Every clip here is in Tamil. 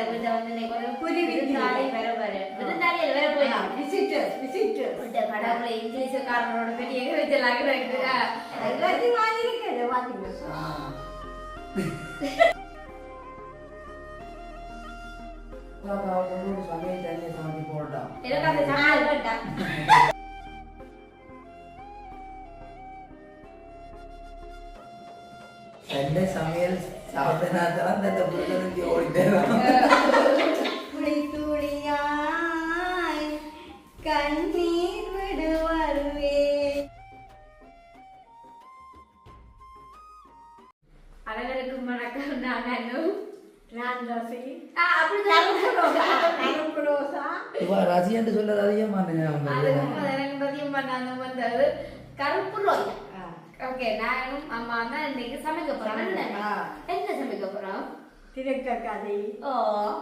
எங்கட வீட்டை வந்து இன்னைக்கு ஒரு புரி விருந்தாளி வர வர விருந்தாளி வர போயிடலாம் விசிட்டர்ஸ் விசிட்டர்ஸ் விட்ட கடவுளை இங்கிலீஷ்காரனோட பெரிய வச்சலாக இருக்குதா எல்லாத்தையும் வாங்கியிருக்கேன் பார்த்தீங்க நானும் அம்மா தான் இன்னைக்கு சமைக்க போறோம். என்ன? சமைக்க போறோம்? திருக்க கதை ஓ.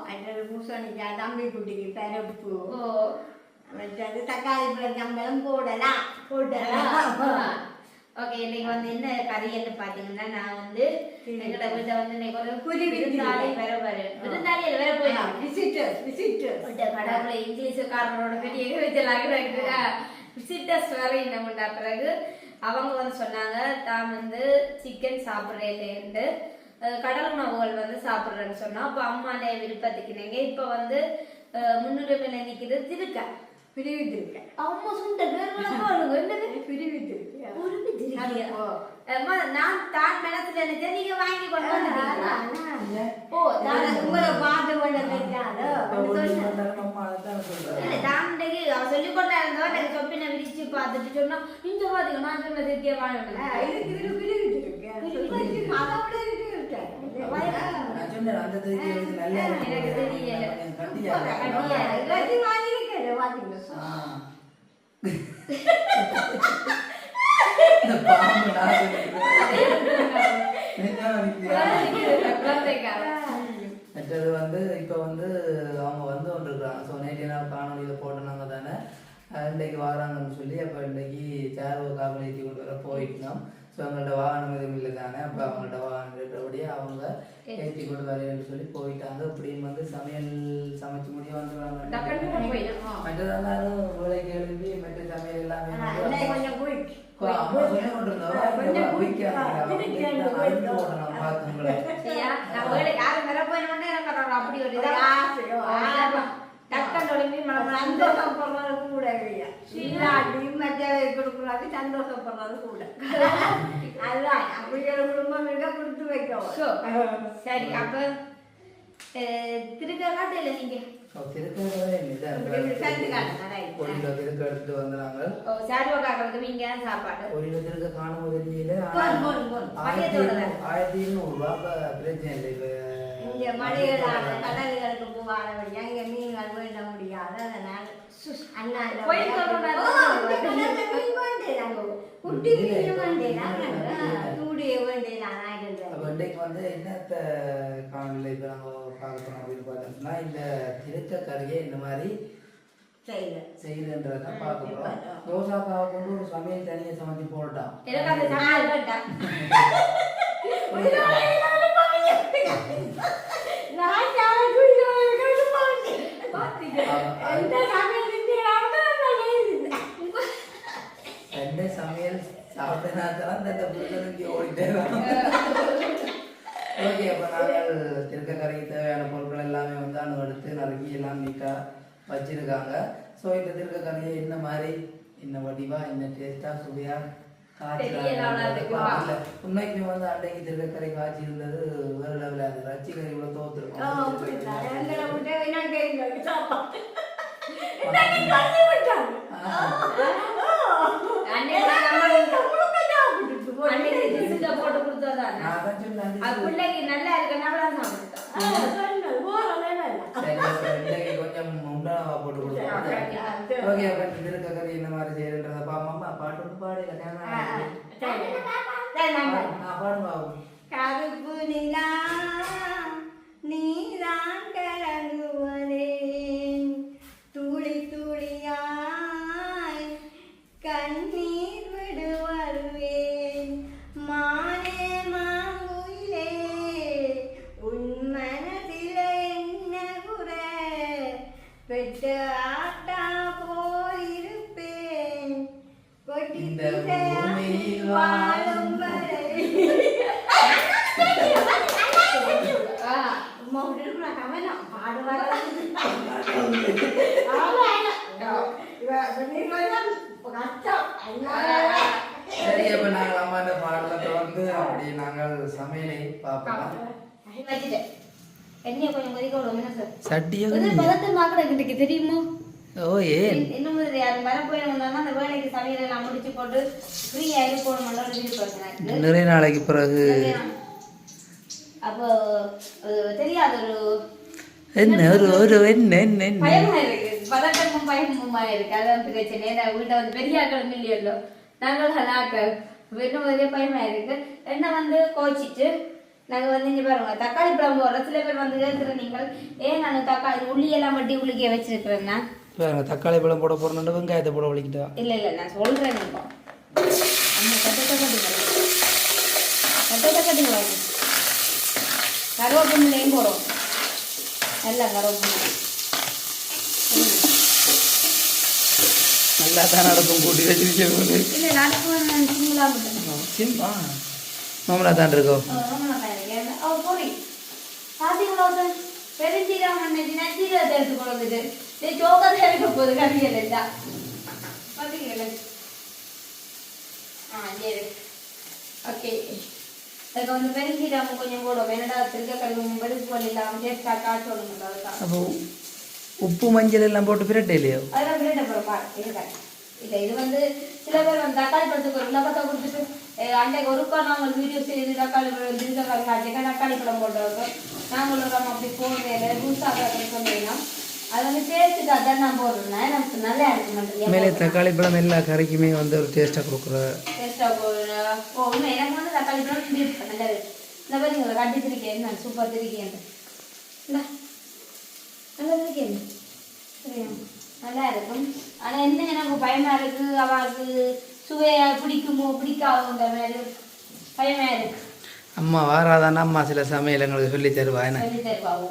மற்றது பூசணிக்காய் தம்பி குட்டிக்கு பரப்பு. ஓ. மற்றது தக்காளி பழச்சம்பளம் போடலாம் போடலாம் ஓகே இன்னைக்கு வந்து என்ன கறின்னு பாத்தீங்கன்னா நான் வந்து எங்கட வீட்டை வந்து இன்னைக்கு ஒரு புரி விருந்தாளி வர. வர விருந்தாளி வர போயிடலாம் விசிட்டர்ஸ் விட்ட கடவுளை இங்கிலீஷ்காரனோட பெரிய இருக்குதா விசிட்டர்ஸ் வேற என்ன பிறகு அவங்க வந்து சொன்னாங்க தான் வந்து சிக்கன் சாப்பிட்றேன்ட்டு கடல் உணவுகள் வந்து சாப்பிட்றேன்னு சொன்னா அப்போ அம்மாண்ட விருப்பத்துக்கு நீங்க இப்போ வந்து முன்னுரிமையில நிற்கிறது திருக்க பிரிவித்திருக்கேன் அம்மா சொந்த பேர் என்னது? பிரிவித்திருக்கேன் நான் தான் மனசுல நினைச்சேன் நீங்க வாங்கி கொண்டு வந்துட்டீங்களா? ஓ நான் உங்களை பார்த்து கொண்டு தெரியாதோ அம்மா அதான் சொல்றேன். இல்ல, தாண்டகி அவ சொல்லிக் கொண்டா இருந்தவ சொப்பினை விரிச்சு பார்த்துட்டு சொன்னா இந்த நான் இதுக்கு அதோட. எனக்கு தெரியல. இந்த பாம்பு நான் மற்றது வந்து இப்போ வந்து அவங்க வந்து கொண்டிருக்கிறாங்க ஸோ நேற்று நாள் காணொலியில் போட்டனாங்க தானே. இன்றைக்கு வராங்கன்னு சொல்லி அப்போ இன்றைக்கு சேர்வ காவல் ஏற்றி கொண்டு வர போயிட்டோம். ஸோ அவங்கள்ட்ட வாகனம் எதுவும் இல்லை தானே. அப்போ அவங்கள்ட்ட வாகனம் இருக்கிறபடியே அவங்க ஏற்றி கொண்டு வரேன்னு சொல்லி போயிட்டாங்க. இப்படியும் வந்து சமையல் சமைச்சு முடிய வந்து மற்றதாலும் வேலைக்கு எழுப்பி மற்ற சமையல் எல்லாமே வந்து கொஞ்சம் போய் அப்பா, அம்மா சொல்லி கொண்டிருந்தவங்க கொஞ்சம் குயிக்காக குயிக்காக அழுத்து போடணும் பார்த்துங்களே சரியா நான் வேலை யாரும் வர போயிடணும்னு எனக்கு ஒரு அப்படி ஒரு இதா ஆசையோ, ஆசை. டக்கன் ஒளிம்பி மனம் சந்தோஷப்படுறது கூட இல்லையா? இல்லாட்டி மற்ற கொடுக்குறாது சந்தோஷப்படுறது கூட. அதுதான் அப்படி ஒரு குடும்பம் இருக்க கொடுத்து வைக்கவும். சரி அப்ப திருக்க காட்டையில நீங்க? ஒரு கிலோ திருக்க எடுத்துட்டு வந்தாங்க ஒரு கிலோ திருக்க காணும் போன். ஆயிரத்தி இருநூறு- ஆயிரத்தி இருநூறு ரூபா அப்ப பிரச்சனை இல்லை. இப்ப இங்க மலைகளான கடல்களுக்கு போகாதபடியா இங்க மீன்கள் வேண்ட முடியாது அதனால அண்ணா இந்த கோயில் தோட்டம்னா ஓ, இங்க கடல்ல மீன் வேண்டேனாங்க. குட்டி மீன் வேண்டேனாங்க. இன்றைக்கு வந்து என்னத்த காணொலியில் இப்ப பார்க்க அப்படின்னு பார்த்தோம்னா இந்த திருக்க கறியை இந்த மாதிரி ம், பார்க்க போறோம். இப்ப, ரோசாக்காவை கொண்டு ஒரு சமையல் தனியை சமைச்சு போட்டான் நான் சாப்பிட்டு நான் திறந்த அந்த புருஷனுக்கு ஓடிட்டேன் ஓகே அப்போ நாங்கள் திருக்கக்கரைக்கு தேவையான பொருட்கள் எல்லாமே வந்து அணு எடுத்து நறுக்கி எல்லாம் நீட்டாக வச்சிருக்காங்க. ஸோ இந்த திருக்கக்கரையை என்ன மாதிரி என்ன வடிவாக என்ன டேஸ்ட்டாக சுவையாக உண்மைக்குமே வந்து அன்றைக்கு திருக்கரை காட்சி இருந்தது வேற அந்த ரச்சிகரை இவ்வளோ தோத்துருக்கோம். போட்டு கொடுத்ததானே பிள்ளைக்கு நல்லா அப்ப இன்னைக்கு கொஞ்சம் உண்டானவா போட்டு கொடுப்போம் ஓகே அப்ப திருக்க கறி என்ன மாதிரி செய்யறன்றத பாமாமா பாட்டு கருப்பு நிலா சரி அப்ப நாங்கள் அம்மா இந்த பாடலத்தை வந்து அப்படி நாங்கள் சமையலை பார்ப்போம் எண்ணெயை கொஞ்சம் கொதிக்க விடுவோம் சார் சட்டியை தெரியுமோ ஓ ஏன் இன்னும் யாரும் வர போயிருந்தோம்னா அந்த வேலைக்கு சமையல் எல்லாம் முடிச்சு போட்டு ஃப்ரீயா விருப்பம் எனக்கு நிறைய நாளைக்கு பிறகு அப்போ தெரியாத ஒரு என்ன ஒரு ஒரு என்ன என்ன என்ன பயமா இருக்கு பதட்டமும் பயமுமா இருக்கு. அதான் பிரச்சனை நான் வீட்டை வந்து பெரிய ஆக்கள் இல்லையല്ലോ நாங்கள் ஆக்கள் இன்னும் ஒரே பயமா இருக்கு என்ன வந்து கோச்சிட்டு நாங்க வந்து இங்க பாருங்க தக்காளி பழம் போடுற சில பேர் வந்து கேட்கிற நீங்கள் ஏன் நான் தக்காளி உள்ளி எல்லாம் வட்டி உள்ளிக்க வச்சிருக்கிறேன்னா பாருங்க தக்காளி பழம் போட போறோம்னு வெங்காயத்தை போட வலிக்கிட்டா இல்ல இல்ல நான் சொல்றேன் இப்போ. அம்மா கட்டத்தை கட்டுங்களா கட்டத்தை கட்டுங்களா கருவேப்பிலையும் போடும் நல்லா கருவேப்பிலை ம். நல்லா தான் நடக்கும் கூட்டி வச்சிருக்கேன் இல்ல நடக்கும் சிங்களா மட்டும் சிம்மா மாமலா தான் இருக்கோம் அவ போறி பாத்தீங்களா சார் பெருஞ்சீரகம் அன்னைக்கு நச்சீரகத்தை எடுத்து நீ சோக்கத்தை எடுக்க போகுது கறியல் எல்லாம் பாத்தீங்களா ஆ சரி ஓகே. அதுக்கு வந்து பெருஞ்சீரகம் கொஞ்சம் போடும் என்னடா திருக்க கழுவு வெளுப்பு வழி இல்லாமல் டேஸ்டா காய்ச்சி விடுங்க அதுதான் அப்போ உப்பு மஞ்சள் எல்லாம் போட்டு பிரட்டை இல்லையோ அதெல்லாம் பிரெட் அப்புறம் பாரு இருக்கேன் இல்ல இது வந்து சில பேர் வந்து தக்காளி பழத்துக்கு ஒரு இலக்கத்தை கொடுத்துட்டு அன்றைக்கு ஒருக்கா நாங்கள் வீடியோ செய்து தக்காளி பழம் திருக்கக்காளி காய்ச்சிக்க தக்காளி பழம் போட்டுருக்கோம் நாங்கள் அப்படி போடுறதில்ல லூஸாக சொன்னீங்கன்னா மேலே தக்காளி பழம் எல்லா கறிக்குமே வந்து ஒரு டேஸ்ட்டாக கொடுக்குற. எனக்கு வந்து தக்காளி பழம் நல்லா இருக்கு. இந்த மாதிரி நீங்கள் கட்டி திருக்கேன் நான் சூப்பர் திருக்கேன் இந்த. நல்லா இருக்கேன் நல்லா இருக்கும். ஆனா என்ன எனக்கு பயமா இருக்கு? அவளுக்கு சுவையா பிடிக்குமோ பிடிக்காதோன்ற மாதிரி பயமா இருக்கு. அம்மா வாராதானா அம்மா சில சமையல் எங்களுக்கு சொல்லி தருவா என்ன? சொல்லி தருவாவோ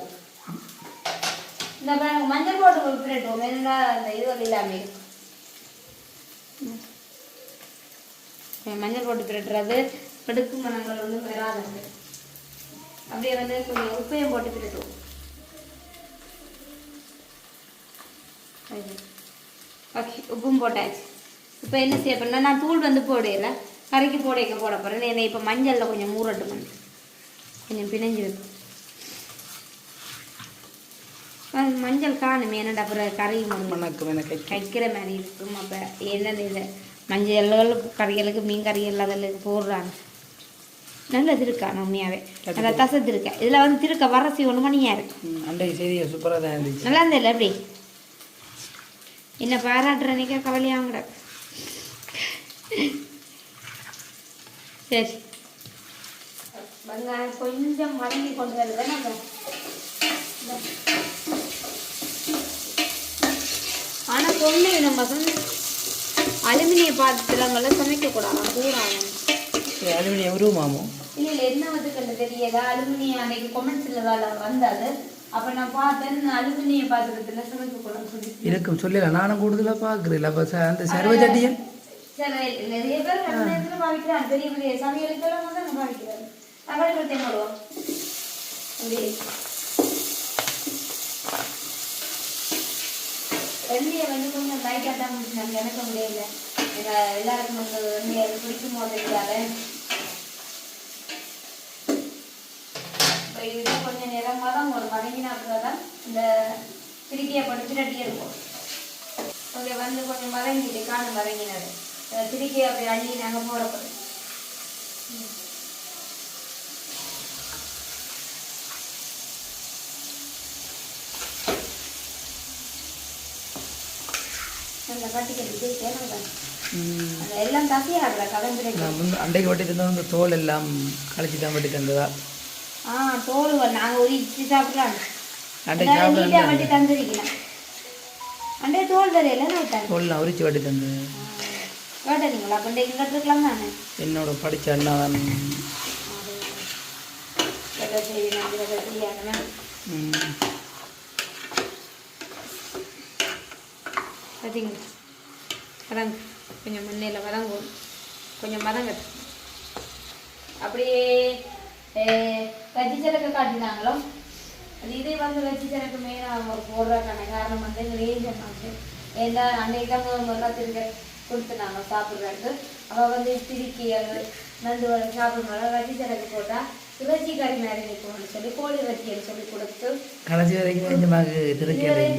இந்த பாருங்க மஞ்சள் போட்டு கொடுத்துட்டோம் என்னடா அந்த இது இல்லாம மஞ்சள் போட்டு பிரட்டுறது. அடுக்கு மனங்கள் வந்து வராது அப்படியே வந்து கொஞ்சம் உப்பையும் போட்டு பிரட்டுவோம். ஓகே உப்பும் போட்டாச்சு. இப்போ என்ன செய்ய போறேன்னா நான் தூள் வந்து போடையில கறிக்கு போடைக்க போட போகிறேன் என்னை இப்போ மஞ்சளில் கொஞ்சம் ஊறட்டும். வந்து கொஞ்சம் பிணைஞ்சிருக்கு மஞ்சள் காணுமே என்னடா அப்புறம் கறி மண் வணக்கம் எனக்கு. கைக்கிற மாதிரி இருக்கும் அப்போ. என்னது இது? மஞ்சள் கறிகளுக்கு மீன் கறிகள் அதில் போடுறாங்க. நல்லது இருக்கா உண்மையாகவே நல்லா தசத்து இருக்கா இதில் வந்து திருக்க வரசி ஒன்று மணியாக இருக்கு. அன்றைக்கு செய்தியை சூப்பராக தான் இருந்துச்சு. நல்லா இருந்தில்ல எப்படி என்ன பாராட்டுறனைக்கா கவலையாகும் கிடக்கு சரி. வெங்காயம் கொஞ்சம் வதங்கி கொண்டு வருது சொன்னேன் நம்ம அலுமினிய பாத்திரங்களை சமைக்கக்கூடாது கூடாது. அலுமினியம் உருவமாமோ இல்ல இல்ல என்ன வந்து கண்டு தெரியல. அலுமினியம் அன்னைக்கு கொமெண்ட்ஸ்ல வந்தது. அப்ப நான் பார்த்தேன் அலுமினிய பாத்திரத்துல சமைக்க கூடாது சொல்லி இருக்கும் சொல்லல. நானும் கூடுதலாக பார்க்குறேன். அப்போ அந்த சர்வ சட்டியை சரி நிறைய பேர் பாவிக்கிறாங்க. பெரிய பெரிய சமையலுக்கெல்லாம் வந்து பாவிக்கிறாங்க பழத்தையும் போடுவோம் வெள்ளியை வந்து கொஞ்சம் கை தான் முடிச்சாங்க எனக்கு முடியல. எங்கள் எல்லாருக்கும் வந்து வெள்ளியை பிடிக்குமோ தெரியாத இப்போ இது கொஞ்சம் நிறமாக தான் ஒரு வதங்கினா தான் இந்த திருக்கியை படிச்சுட்டே இருக்கும். அங்கே வந்து கொஞ்சம் வதங்கிட்டு காணும் வதங்கினது திருக்கியை அப்படி அள்ளி நாங்கள் போடப்படும் நல்லா கட்டிக்கிட்டு தேவை அந்த எல்லாம் தசையாடுற கலந்துரைக்கு நான் முன்ன அன்றைக்கு வட்டி தந்தது தோல் எல்லாம் கழிச்சு தான் வட்டி தந்ததா ஆ தோல் வ- நாங்க ஒரு இட்லி சாப்பிடலாம் அன்றைக்கு நீட்டா சாப்பிட வட்டி தந்துருக்கலாம் அண்டே தோல் தரையில நான் தோல் உரிச்சு வட்டி தந்தது கேட்டீங்களா அப்போ இங்கே தானே என்னோட படித்த அண்ணா தான் ம். பார்த்தீங்களா வதங்க கொஞ்சம் மண்ணில் வதங்கும் கொஞ்சம் வதங்கட்டும் அப்படியே கஜி சிறக்க காட்டினாங்களோ இதே வந்து வச்சு எனக்கு மெயினாக போடுறதுக்கான காரணம் வந்து எங்கள் ஏஜ் அம்மாவுக்கு ஏன்னா அன்றைக்கு தான் முதல் முதல்ல திருக்க கொடுத்துனாங்க சாப்பிட்றதுக்கு அவள் வந்து திருக்கி அது நண்டு வரை சாப்பிடும்போது வச்சு எனக்கு போட்டால் இறைச்சி கறி மாதிரி சொல்லி கோழி இறைச்சியை சொல்லி கொடுத்து கடைசி வரைக்கும்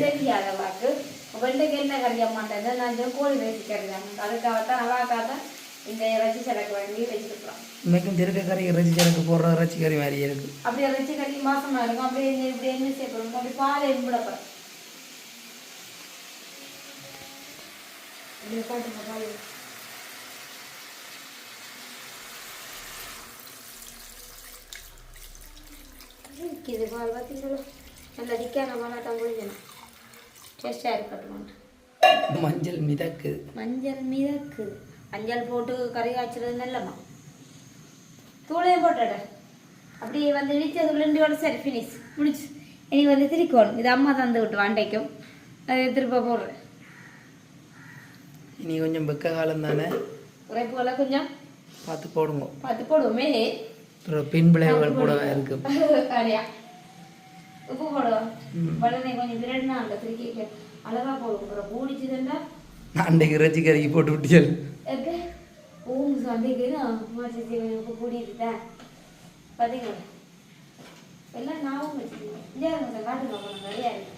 தெரியாத வாக்கு வெண்டைக்கு என்ன கறி அம்மாட்டது நான் கோழி இறைச்சி கறி தான் அதுக்காகத்தான் அவாக்காக இந்த இறைச்சி சிலக்கு வாங்கி வச்சுருக்கிறோம் இன்னைக்கும் திருக்க கறி இறைச்சி எனக்கு போடுற இறைச்சி கறி மாதிரி இருக்கு. அப்படி இறைச்சி கறி மாசமா இருக்கும். அப்படியே இப்படி என்ன செய்யப்படும் அப்படி பால் எம்பிடப்படும் இப்படி பால் இது பால் பார்த்தீங்களா நல்லா திக்கான பாலாட்டம் குடிக்கணும் டேஸ்டாக இருக்கட்டும் மஞ்சள் மிதக்கு மஞ்சள் மிதக்கு மஞ்சள் போட்டு கறி காய்ச்சறது நல்லம்மா தூளையும் போட்டுட அப்படியே வந்து இடிச்சது ரெண்டோட சரி ஃபினிஷ் முடிச்சு இனி வந்து திரிக்கோணும் இது அம்மா தந்து விட்டு வாண்டைக்கும் அது திருப்ப போடுறேன் இனி கொஞ்சம் வெக்க காலம் தானே உரைப்புகளை கொஞ்சம் பார்த்து போடுங்க பார்த்து போடுவோமே அப்புறம் பின் விளைவுகள் கூட இருக்கு அப்படியா உப்பு போடுவோம் வடனை கொஞ்சம் திரட்டினா அந்த திருக்கி அழகா போடுவோம் அப்புறம் பூடிச்சுதுண்டா? அன்றைக்கு இறைச்சி கறிக்கு போட்டு விட்டியல். ஓம் சந்தைக்கு மாசி உப்பு கூடிட்டுட்டேன் பார்த்தீங்களா எல்லாம் ஞாபகம் வச்சுக்கோங்க. இங்கே இருங்க காட்டுங்க போன நிறையா இருக்கு.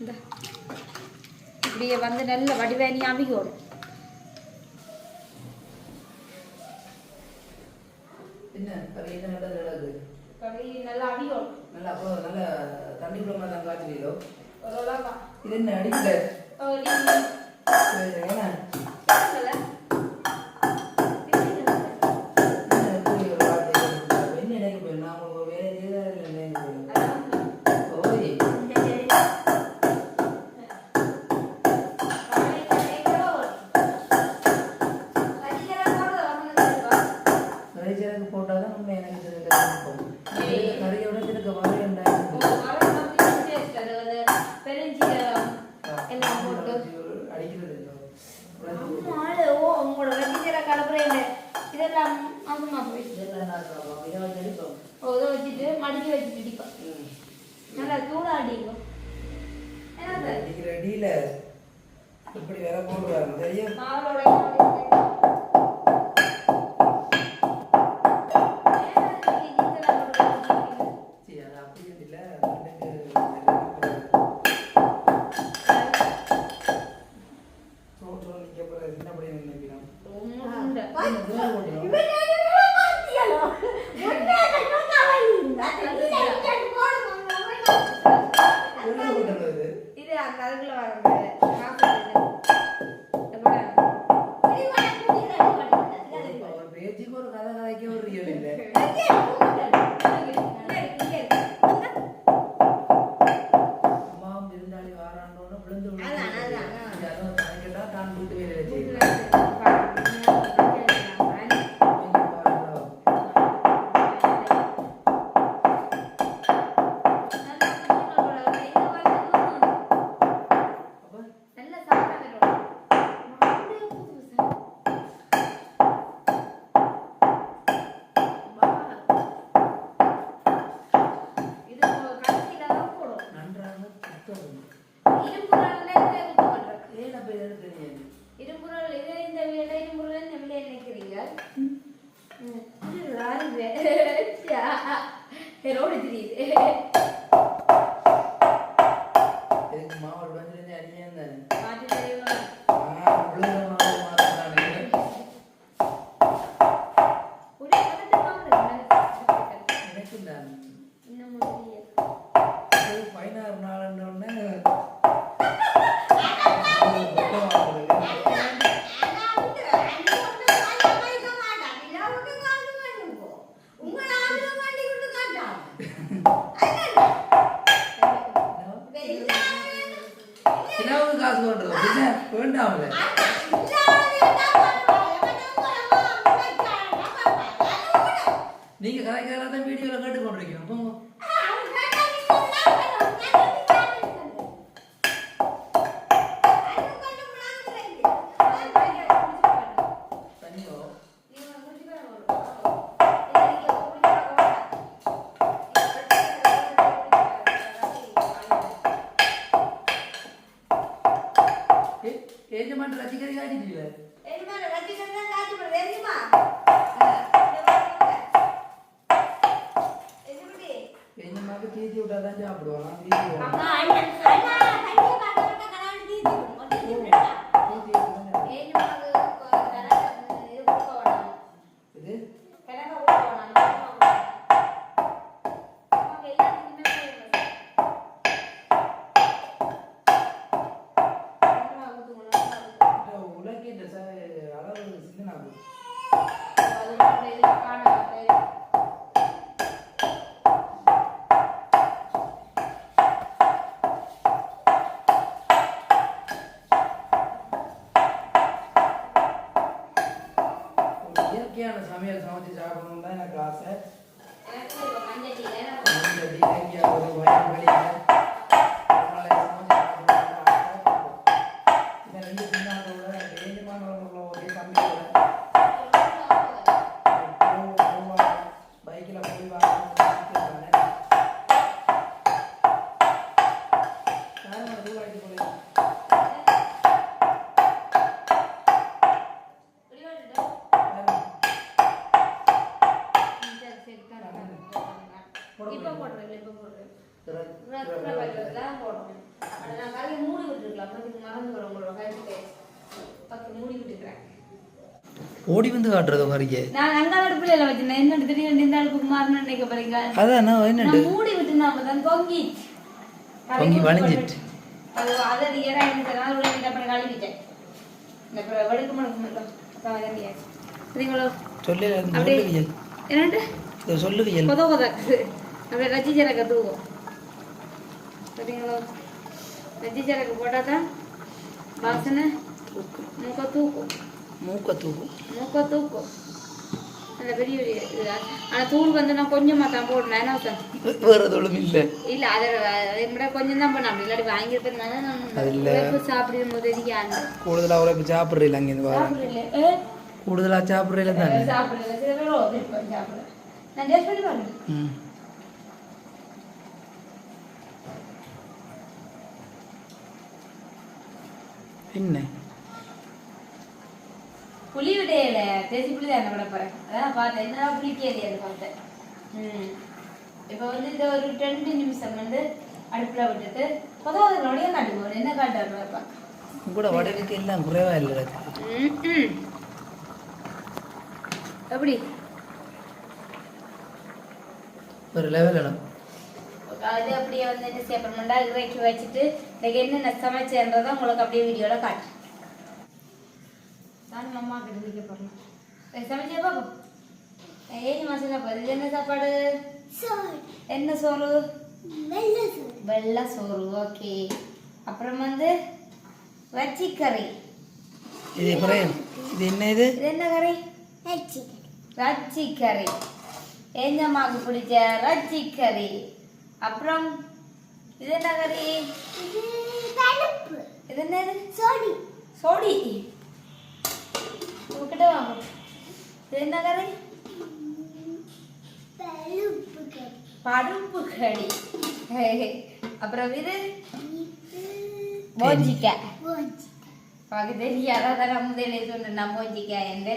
இந்தா. இப்படியே வந்து நல்ல வடிவேணி அவிக்கணும் என்ன கறி என்ன நடக்குது நடக்குது கறி நல்லா அவிக்கணும் நல்லா அப்போ நல்ல தண்ணி குழம்பா தான் அளவா இது என்ன அடிக்கல. என்ன இப்படி ஒரு வார்த்தை சொல்லிட்டா? என்ன நினைக்க போய் நான் உங்க வேலை செய்தாரு இல்லை நினைக்க போய் ஓய் இறைச்சி போட்டால் தான் நம்ம எனக்கு திருக்க இருக்கும் கறியோட திருக்க வரை உண்டாயிருக்கும் அடிக்கிறது இல்லை இதெல்லாம் நான் சாப்பிடுவோம். இதை வச்சு அடிப்போம். ம். அடிக்கிற அடியில இப்படி வேற போடுவாங்க. தெரியும்? சரி காசு கொண்டுருக்கோம் பின்ன வேண்டாம்ல நீங்க கரெக்டாக தான் வீடியோவில் கேட்டு கொண்டிருக்கீங்க போங்க தண்ணியோ நீங்க முடிச்சு பாருங்க ஏஜ் மட்டும் ரசிகதை காட்டிட்டீங்கள தெரியுமா ரசிகர் தான் காட்சி போடுறது தெரியுமா ஏஜ் மட்டும் தீத்தி விட்டா தான் சாப்பிடுவாங்க இயற்கையான சமையல் சமைச்சு சாப்பிடணும்னு தான் எனக்கு ஆசை. மஞ்சள் ஒரு வயல்வெளியில மூடி விட்டுருக்கலாம். பக்கத்துக்கு மறந்து வரும் உங்களோட கறிக்கு. பக்கத்து மூடி விட்டுக்கிறேன். ஓடி வந்து காட்டுறது மாதிரியே நான் அங்க அடுப்புல எல்லாம் வச்சிருந்தேன். என்னோட திடீர்னு இந்த அடுப்புக்கு மாறணும்னு நினைக்க போறீங்க. அதான் நான் என்னண்டு நான் மூடி விட்டுனா அப்பதான் தொங்கிச்சு. தொங்கி வளைஞ்சிட்டு. அது அதை ஏறா இருந்துச்சு. உள்ள இந்த அப்புறம் கழுவிட்டேன். இந்த வெடுக்கு மடுக்கு மட்டும். அப்புறம் இறங்கியாச்சு. சரிங்களா? சொல்லு சொல்லுவியல் என்னட்டு இதை சொல்லுவியல் கொத கொதக்குது அப்படியே சரக்கு தூக்கும் சரிங்களா ரஜி சரக்கு போட்டால் தான் வாசனை மூக்க தூக்கும் மூக்க தூக்கும் மூக்க தூக்கும் நல்ல பெரிய ஆனால் தூள் வந்து நான் கொஞ்சமாக தான் போடணும் என்ன சார் வேற எதுவும் இல்லை இல்லை அதை விட கொஞ்சம் தான் பண்ண அப்படி இல்லாட்டி வாங்கியிருப்பதுனால நான் சாப்பிடும் போது கூடுதலாக உழைப்பு சாப்பிட்றீங்களா அங்கேருந்து வர கூடுதலாக சாப்பிட்றீங்களா தானே நான் டேஸ்ட் பண்ணி பாருங்க ம் என்ன புளி விடையில தேசி புளி தான் விட போறேன்? அதான் பார்த்தேன். என்ன புளிக்கேது அது பார்த்தேன். ம். இப்போ வந்து இந்த ஒரு ரெண்டு நிமிஷம் வந்து அடுப்புல விட்டுட்டு புதவதோடய காட்டுவோம் என்ன காட்டுறாரு பார்ப்பேன் கூட வடகுக்கு எல்லாம் குறைவா இல்லை எப்படி? ஒரு லெவலில் அது அப்படியே வந்து என்ன செய்யப்படுமெண்டா இறக்கி வச்சுட்டு இன்னைக்கு என்னென்ன சமைச்சேன்றதை உங்களுக்கு அப்படியே வீடியோவில் காட்டு. நான் அம்மா கிட்ட நிற்க போகிறேன் சமைச்சே பார்ப்போம். ஏழு மாசம் போகுது இது என்ன சாப்பாடு? என்ன சோறு? வெள்ளை சோறு. ஓகே அப்புறம் வந்து வச்சி கறி. இது என்ன இது? இது என்ன கறி? ரச்சி கறி. ஏஞ்சம்மாவுக்கு பிடிச்ச ரச்சி கறி. அப்புறம் இது என்ன கறி? இது என்னது? சோடி. சோடி. உங்ககிட்ட வாங்க. இது என்ன கறி? பருப்பு கறி. அப்புறம் இது? பாக்கு தெரியாத? அதான் முதலே சொன்னேன் நான் போஞ்சிக்காய் என்று.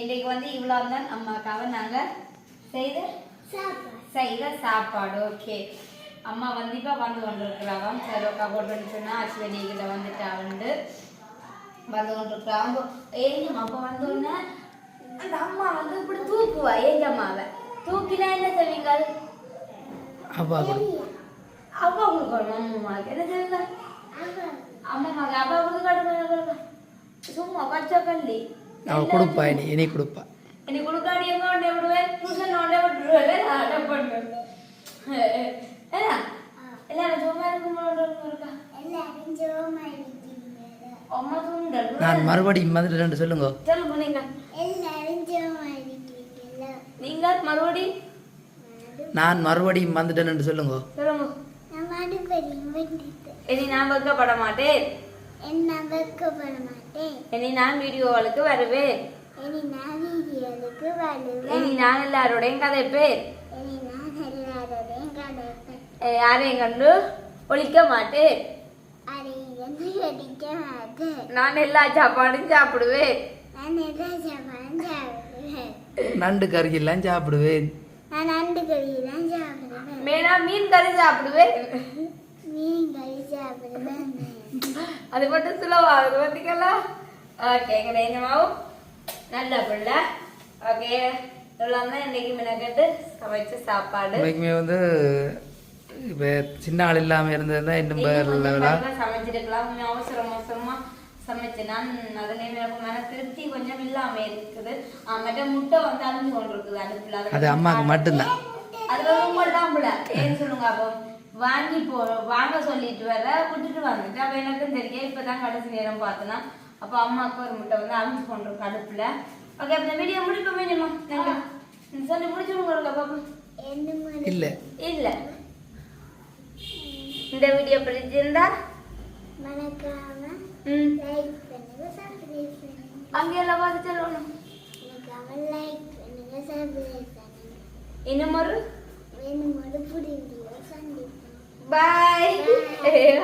இன்றைக்கு வந்து இவ்வளோ தான் அம்மாக்காக நாங்கள் செய்த செய்த சாப்பாடு. ஓகே. அம்மா வந்து இப்போ வந்து கொண்டிருக்கிறாங்க. சரி ஒக்கா போட்டுன்னு சொன்னால் அஸ்வினி கிட்ட வந்துட்டாவுண்டு வந்து கொண்டிருக்கிறாங்க. ஏஞ்சம்மா அப்போ வந்தோடனே அந்த அம்மா வந்து இப்படி தூக்குவா ஏஞ்சம்மாவை தூக்கினா என்ன செய்வீங்க அப்பா அப்பா உங்களுக்கு அம்மாவுக்கு என்ன செய்வீங்க அம்மாவுக்கு அப்பா கொடுத்து காட்டுங்க சும்மா பச்சை கல்லி அவ கொடுப்பா இனி இனி கொடுப்பா. இனி கொடுக்காடி எங்க கொண்டே விடுவேன்? டியூஷன் கொண்டே விட்டுருவேன். பண்ணுவேன் நான் மறுபடியும் மாதிரி ரெண்டு சொல்லுங்க சொல்லுங்க நீங்க நீங்க மறுபடி நான் மறுபடியும் வந்துட்டேன்னு சொல்லுங்க சொல்லுங்க இனி நான் வைக்கப்பட மாட்டேன் இனி நான் வீடியோவுக்கு வருவேன் இனி நான் வீடியோவுக்கு வருவேன் இனி நான் எல்லாரோடையும் கதைப்பேன் இனி நான் எல்லாரோடையும் கதைப்பேன் யாரையும் கண்டு ஒழிக்க மாட்டேன் நான் எல்லா சாப்பாடும் சாப்பிடுவேன். நண்டு கறியெல்லாம் சாப்பிடுவேன். நான் நண்டு கறி தான் சாப்பிடுவேன். மேனா மீன் கறி சாப்பிடுவேன். மீன் கறி சாப்பிடுவேன். அது மட்டும் சுலவாகுது பார்த்தீங்களா ஓகே கிடையாவும் நல்ல பிள்ளை. ஓகே இதெல்லாம் தான் இன்னைக்கு மினக்கட்டு சமைச்ச சாப்பாடு. இன்னைக்குமே வந்து இப்போ சின்ன ஆள் இல்லாமல் இருந்ததுன்னா இன்னும் பேர்லாம் கண்டிப்பா சமைச்சிருக்கலாம். கொஞ்சம் அவசரம் அவசரமா சமைச்சேன். நான் அதுலேயும் எனக்கு மன திருப்தி கொஞ்சம் இல்லாம இருக்குது. மற்ற முட்டை வந்து அழிஞ்சு கொண்டு இருக்குது அடுப்புல அது அம்மாவுக்கு மட்டும்தான். அது உங்கள்தான் ஏன்னு சொல்லுங்க அப்போ. வாங்கி போ வாங்க சொல்லிட்டு வர விட்டுட்டு வந்துட்டு அப்ப எனக்கும் தெரியும். இப்பதான் கடைசி நேரம் பார்த்தனா அப்ப அம்மாவுக்கு ஒரு முட்டை வந்து அழிஞ்சு கொண்டு இருக்கு அடுப்புல. ஓகே அப்ப இந்த வீடியோ முடிப்போமே நம்ம நாங்க சொல்லி முடிச்சு உங்களுக்கு பாப்போம் என்ன மாதிரி? இல்லை. இல்ல. இந்த வீடியோ பிடிச்சிருந்தா மறக்காம லைக் பண்ணுங்க சப்ஸ்கிரைப் பண்ணுங்க. அங்க எல்லாம் பார்த்து சொல்லணும். மறக்காம லைக் பண்ணுங்க சப்ஸ்கிரைப் பண்ணுங்க. இன்னும் ஒரு சந்திப்போம். பாய்